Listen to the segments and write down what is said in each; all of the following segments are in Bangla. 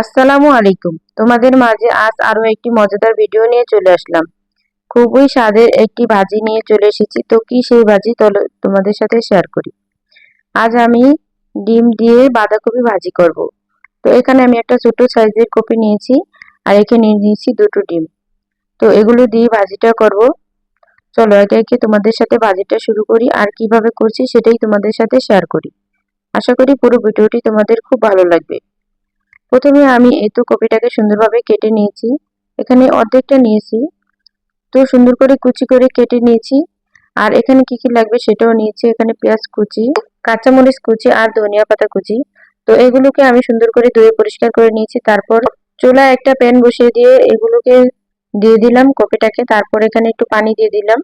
আসসালামু আলাইকুম। তোমাদের মাঝে আজ আরও একটি মজাদার ভিডিও নিয়ে চলে আসলাম। খুবই স্বাদের একটি ভাজি নিয়ে চলে এসেছি, তো কি সেই ভাজি তোমাদের সাথে শেয়ার করি। আজ আমি ডিম দিয়ে বাঁধাকপি ভাজি করব। তো এখানে আমি একটা ছোট সাইজের কপি নিয়েছি, আর এখানে নিয়েছি দুটো ডিম। তো এগুলো দিয়ে ভাজিটা করব। চলো একে একে তোমাদের সাথে ভাজিটা শুরু করি, আর কীভাবে করছি সেটাই তোমাদের সাথে শেয়ার করি। আশা করি পুরো ভিডিওটি তোমাদের খুব ভালো লাগবে। প্রথমে আমি এই তো কপিটাকে সুন্দরভাবে কেটে নিয়েছি। এখানে অর্ধেকটা নিয়েছি। তো সুন্দর করে কুচি করে কেটে নিয়েছি। আর এখানে কি কি লাগবে সেটাও নিয়েছি। এখানে পেঁয়াজ কুচি, কাঁচামরিচ কুচি আর ধনিয়া পাতা কুচি। তো এগুলোকে আমি সুন্দর করে ধুয়ে পরিষ্কার করে নিয়েছি। তারপর চুলা একটা প্যান বসিয়ে দিয়ে এগুলোকে দিয়ে দিলাম কপিটাকে। তারপর এখানে একটু পানি দিয়ে দিলাম।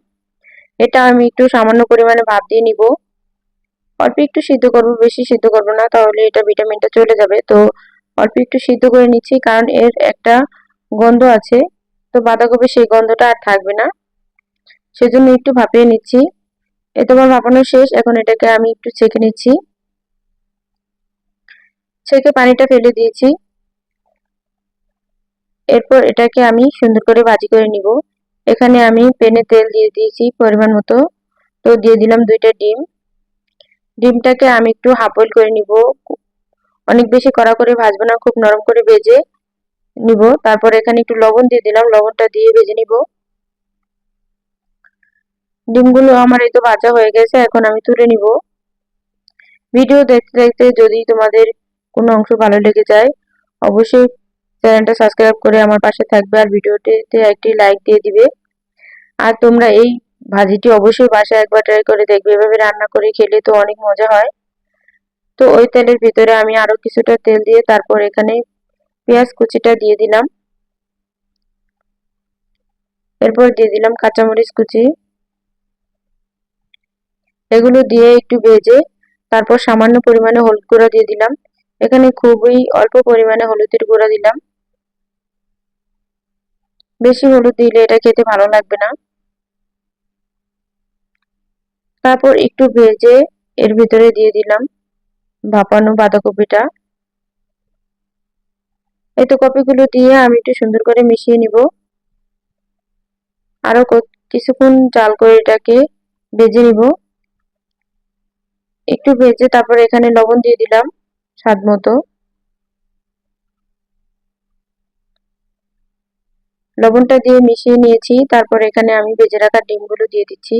এটা আমি একটু সামান্য পরিমাণে ভাপ দিয়ে নিব। অল্প একটু সিদ্ধ করব, বেশি সিদ্ধ করব না, তাহলে এটা ভিটামিনটা চলে যাবে। তো অল্প একটু সিদ্ধ করে নিচ্ছি, কারণ এর একটা গন্ধ আছে। তো বাঁধাকপি সেই গন্ধটা আর থাকবে না। সেজন্য একটু ভাপিয়ে নিচ্ছি। এ তোমার ভাপানো শেষ, এখন এটাকে আমি একটু ছেঁকে নিচ্ছি। ছেঁকে পানিটা ফেলে দিয়েছি। এরপর এটাকে আমি সুন্দর করে ভাজি করে নিব। এখানে আমি পেনে তেল দিয়ে দিয়েছি পরিমাণ মতো। তো দিয়ে দিলাম দুইটা ডিম। ডিমটাকে আমি একটু হাফ বয়েল করে নিব। অনেক বেশি কড়া করে ভাজবো না, খুব নরম করে ভেজে নিব। তারপর এখানে একটু লবণ দিয়ে দিলাম, লবণটা দিয়ে ভেজে নিব। ডিমগুলো আমার এই তো ভাজা হয়ে গেছে, এখন আমি তুলে নিব। ভিডিও দেখতে দেখতে যদি তোমাদের কোনো অংশ ভালো লেগে যায়, অবশ্যই চ্যানেলটা সাবস্ক্রাইব করে আমার পাশে থাকবে আর ভিডিওটিতে একটি লাইক দিয়ে দিবে। আর তোমরা এই ভাজিটি অবশ্যই বাসায় একবার ট্রাই করে দেখবে। এভাবে রান্না করে খেলে তো অনেক মজা হয়। তো ওই তেলের ভিতরে আমি আরও কিছুটা তেল দিয়ে তারপর এখানে পেঁয়াজ কুচিটা দিয়ে দিলাম। এরপর দিয়ে দিলাম কাঁচামরিচ কুচি। এগুলো দিয়ে একটু ভেজে তারপর সামান্য পরিমাণে হলুদ গুঁড়া দিয়ে দিলাম। এখানে খুবই অল্প পরিমাণে হলুদের গুঁড়া দিলাম। বেশি হলুদ দিলে এটা খেতে ভালো লাগবে না। তারপর একটু ভেজে এর ভিতরে দিয়ে দিলাম। ভাপানো বাঁধাকপিটা এই তো কপিগুলো দিয়ে আমি একটু সুন্দর করে মিশিয়ে নিব। আরও কিছুক্ষণ জাল করে এটাকে ভেজে নিব। একটু ভেজে তারপর এখানে লবণ দিয়ে দিলাম স্বাদ মতো। লবণটা দিয়ে মিশিয়ে নিয়েছি, তারপর এখানে আমি ভেজে রাখা ডিমগুলো দিয়ে দিচ্ছি।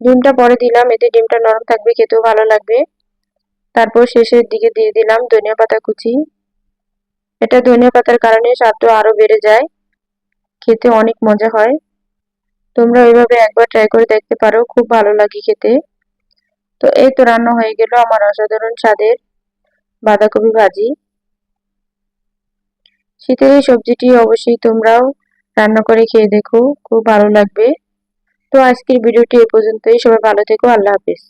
ডিমটা পরে দিলাম, এতে ডিমটা নরম থাকবে, খেতেও ভালো লাগবে। তারপর শেষের দিকে দিয়ে দিলাম ধনিয়া পাতা কুচি। এটা ধনিয়া পাতার কারণে স্বাদটা আরও বেড়ে যায়, খেতে অনেক মজা হয়। তোমরা ওইভাবে একবার ট্রাই করে দেখতে পারো, খুব ভালো লাগে খেতে। তো এই তো রান্না হয়ে গেল আমার অসাধারণ স্বাদের বাঁধাকপি ভাজি। শীতের এই সবজিটি অবশ্যই তোমরাও রান্না করে খেয়ে দেখো, খুব ভালো লাগবে। তো আজকের ভিডিওটি এ পর্যন্তই। সবাই ভালো থেকো আল্লাহ হাফিজ।